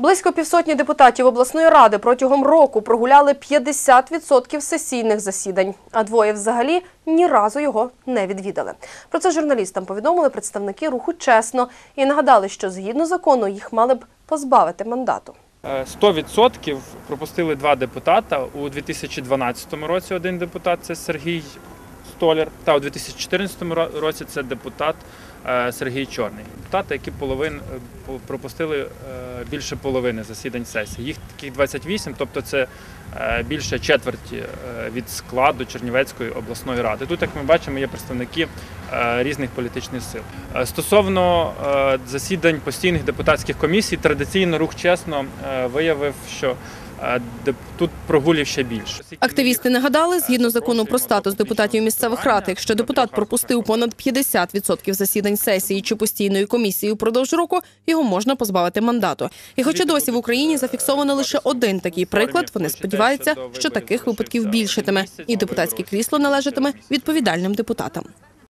Близько півсотні депутатів обласної ради протягом року прогуляли 50% сесійних засідань, а двоє взагалі ні разу його не відвідали. Про це журналістам повідомили представники руху чесно і нагадали, що згідно закону їх мали б позбавити мандату. Е, 100% пропустили два депутата. У 2012 році один депутат це Сергій Столяр, та у 2014 ро- році це депутат е, Сергій Чорний. Депутати, які половин е, пропустили е, більше половини засідань сесії. Їх таких 28, тобто це більше четверті від складу Чернівецької обласної ради. Тут, як ми бачимо, є представники різних політичних сил. Стосовно засідань постійних депутатських комісій, традиційно рух чесно виявив, що тут прогулів ще більше. Активісти нагадали, згідно закону про статус депутатів місцевих рад, якщо депутат пропустив понад 50% засідань сесії чи постійної комісії упродовж року, його можна позбавити мандату. І хоча досі в Україні зафіксовано лише один такий приклад, вони сподіваються, що таких випадків більшатиме, і депутатське крісло належатиме відповідальним депутатам.